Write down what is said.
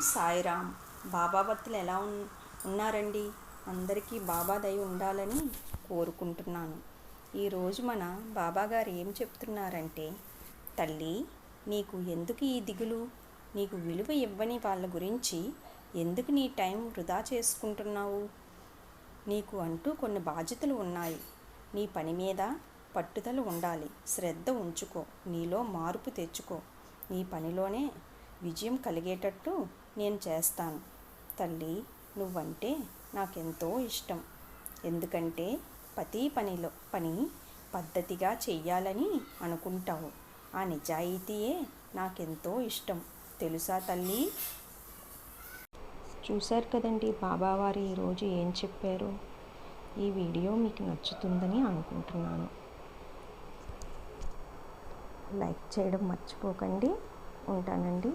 సాయిరామ్ బాబా భక్తులు ఎలా ఉన్ ఉన్నారండి? అందరికీ బాబా దయ ఉండాలని కోరుకుంటున్నాను. ఈరోజు మన బాబా గారు ఏం చెప్తున్నారంటే తల్లి నీకు ఎందుకు ఈ దిగులు? నీకు విలువ ఇవ్వని వాళ్ళ గురించి ఎందుకు నీ టైం వృధా చేసుకుంటున్నావు? నీకు అంటూ కొన్ని బాధ్యతలు ఉన్నాయి. నీ పని మీద పట్టుదల ఉండాలి. శ్రద్ధ ఉంచుకో. నీలో మార్పు తెచ్చుకో. నీ పనిలోనే విజయం కలిగేటట్టు నేను చేస్తాను. తల్లి నువ్వంటే నాకెంతో ఇష్టం. ఎందుకంటే ప్రతి పనిలో పని పద్ధతిగా చెయ్యాలని అనుకుంటావు. ఆ నిజాయితీయే నాకెంతో ఇష్టం. తెలుసా తల్లి? చూశారు కదండి బాబావారు ఈరోజు ఏం చెప్పారు? ఈ వీడియో మీకు నచ్చుతుందని అనుకుంటున్నాను. లైక్ చేయడం మర్చిపోకండి. ఉంటానండి.